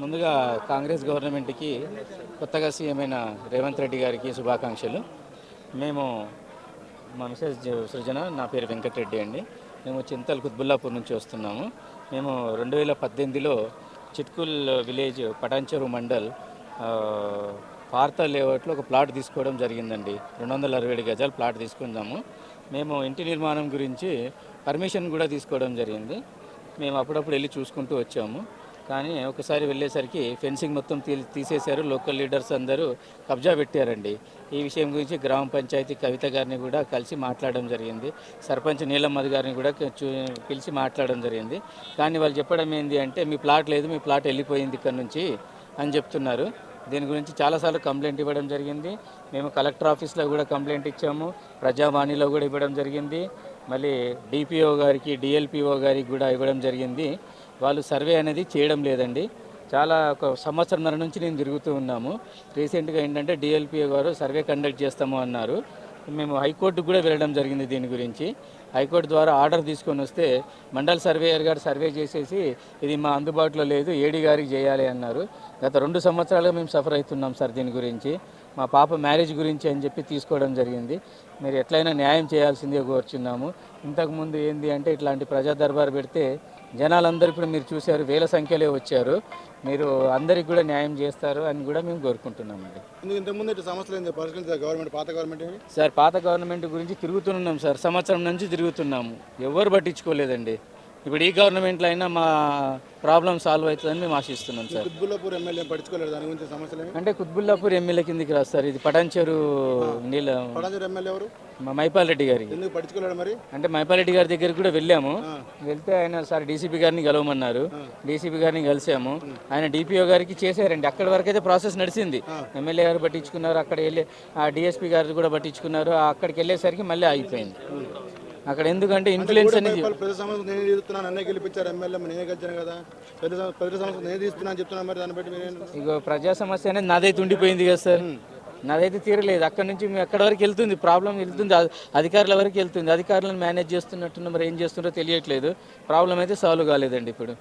ముందుగా కాంగ్రెస్ గవర్నమెంట్కి కొత్తగా సీఎం అయిన రేవంత్ రెడ్డి గారికి శుభాకాంక్షలు. మేము మా మిసెస్ సృజన నా పేరు వెంకటరెడ్డి అండి. మేము చింతల్ కుత్బుల్లాపూర్ నుంచి వస్తున్నాము. మేము రెండు వేల పద్దెనిమిదిలో చిట్కుల్ విలేజ్ పటాంచెరు మండల్ పార్త లేఅవుట్లో ఒక ప్లాట్ తీసుకోవడం జరిగిందండి. రెండు వందల అరవై ఏడు గజాలు ప్లాట్ తీసుకుందాము. మేము ఇంటి నిర్మాణం గురించి పర్మిషన్ కూడా తీసుకోవడం జరిగింది. మేము అప్పుడప్పుడు వెళ్ళి చూసుకుంటూ వచ్చాము. కానీ ఒకసారి వెళ్ళేసరికి ఫెన్సింగ్ మొత్తం తీ తీసేశారు. లోకల్ లీడర్స్ అందరూ కబ్జా పెట్టారండి. ఈ విషయం గురించి గ్రామ పంచాయతీ కవిత గారిని కూడా కలిసి మాట్లాడడం జరిగింది. సర్పంచ్ నీలమ్మది గారిని కూడా పిలిచి మాట్లాడడం జరిగింది. కానీ వాళ్ళు చెప్పడం ఏంటి అంటే మీ ప్లాట్ లేదు మీ ప్లాట్ వెళ్ళిపోయింది ఇక్కడ నుంచి అని చెప్తున్నారు. దీని గురించి చాలాసార్లు కంప్లైంట్ ఇవ్వడం జరిగింది. మేము కలెక్టర్ ఆఫీస్లో కూడా కంప్లైంట్ ఇచ్చాము. ప్రజావాణిలో కూడా ఇవ్వడం జరిగింది. మళ్ళీ డిపిఓ గారికి డిఎల్పిఓ గారికి కూడా ఇవ్వడం జరిగింది. వాళ్ళు సర్వే అనేది చేయడం లేదండి. చాలా ఒక సంవత్సరంన్నర నుంచి నేను తిరుగుతూ ఉన్నాము. రీసెంట్గా ఏంటంటే డిఎల్పిఏ గారు సర్వే కండక్ట్ చేస్తాము అన్నారు. మేము హైకోర్టుకు కూడా వెళ్ళడం జరిగింది దీని గురించి. హైకోర్టు ద్వారా ఆర్డర్ తీసుకొని వస్తే మండల్ సర్వేయర్ గారు సర్వే చేసేసి ఇది మా అందుబాటులో లేదు ఏడీ గారికి చేయాలి అన్నారు. గత రెండు సంవత్సరాలుగా మేము సఫర్ అవుతున్నాం సార్ దీని గురించి. మా పాప మ్యారేజ్ గురించి అని చెప్పి తీసుకోవడం జరిగింది. మీరు ఎట్లయినా న్యాయం చేయాల్సిందే కోరుచున్నాము. ఇంతకుముందు ఏంది అంటే ఇట్లాంటి ప్రజా దర్బార్ పెడితే జనాలందరూ ఇప్పుడు మీరు చూశారు వేల సంఖ్యలో వచ్చారు. మీరు అందరికి కూడా న్యాయం చేస్తారు అని కూడా మేము ఇంతకుముందు ఇటు సమస్యలు పరిష్కరించారు గవర్నమెంట్ పాత గవర్నమెంట్ సార్ పాత గవర్నమెంట్ గురించి తిరుగుతున్నాం సార్. సంవత్సరం నుంచి తిరుగుతున్నాము. ఎవరు పట్టించుకోలేదండి. ఇప్పుడు ఈ గవర్నమెంట్లో అయినా మా ప్రాబ్లం సాల్వ్ అవుతుందని మేము ఆశిస్తున్నాం సార్. కుత్బుల్లాపూర్ ఎమ్మెల్యే పట్టించుకోలేదు దాని గురించి సమస్యలు అంటే కుత్బుల్లాపూర్ ఎమ్మెల్యే కిందికి రాస్తారు ఇది పటాన్చెరు నీళ్ళ పటాంజర్ ఎమ్మెల్యే ఎవరు? మా మైపాల్ రెడ్డి గారికి ఎందుకు పట్టించుకోలేడు మరి? అంటే మైపాల్ రెడ్డి గారి దగ్గరికి కూడా వెళ్ళాము. వెళ్తే ఆయన సార్ డీసీపీ గారిని కలవమన్నారు డీసీపీ గారిని కలిసాము. ఆయన డిపిఓ గారికి చేశారండి. అక్కడి వరకు అయితే ప్రాసెస్ నడిచింది. ఎమ్మెల్యే గారు పట్టించుకున్నారు అక్కడ వెళ్ళి ఆ డిఎస్పీ గారు కూడా పట్టించుకున్నారు. అక్కడికి వెళ్ళేసరికి మళ్ళీ ఆగిపోయింది. అక్కడ ఎందుకంటే ఇన్ఫ్లుయెన్స్ అనేది ప్రతి సమస్య నేనే తీరుతున్నాను నన్నే గెలిపించారు ఎమ్మెల్యే నేనే గెలిచాను కదా. సమ- ప్రతి సమస్య నేనే తీస్తున్నాను చెప్తున్నాను మరి దాన్ని బట్టి ఇగో ప్రజా సమస్య అనేది నాదైతే ఉండిపోయింది కదా సార్. నాదైతే తీరలేదు. అక్కడ నుంచి మేము ఎక్కడి వరకు వెళ్తుంది? ప్రాబ్లం వెళ్తుంది. అధి- అధికారుల వరకు వెళ్తుంది. అధికారులను మేనేజ్ చేస్తున్నట్టున్న మరి ఏం చేస్తున్నారో తెలియట్లేదు. ప్రాబ్లం అయితే సాల్వ్ కాలేదండి ఇప్పుడు.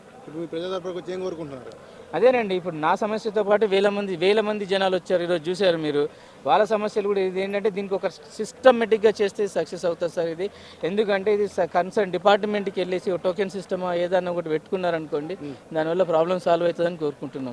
అదేనండి. ఇప్పుడు నా సమస్యతో పాటు వేల మంది వేల మంది జనాలు వచ్చారు ఈరోజు చూశారు మీరు. వాళ్ళ సమస్యలు కూడా ఇది ఏంటంటే దీనికి ఒక సిస్టమేటిక్గా చేస్తే సక్సెస్ అవుతుంది సార్ ఇది. ఎందుకంటే ఇది కన్సర్న్ డిపార్ట్మెంట్కి వెళ్ళేసి ఒక టోకెన్ సిస్టమ్ ఏదన్నా ఒకటి పెట్టుకున్నారనుకోండి దానివల్ల ప్రాబ్లం సాల్వ్ అవుతుందని కోరుకుంటున్నాం.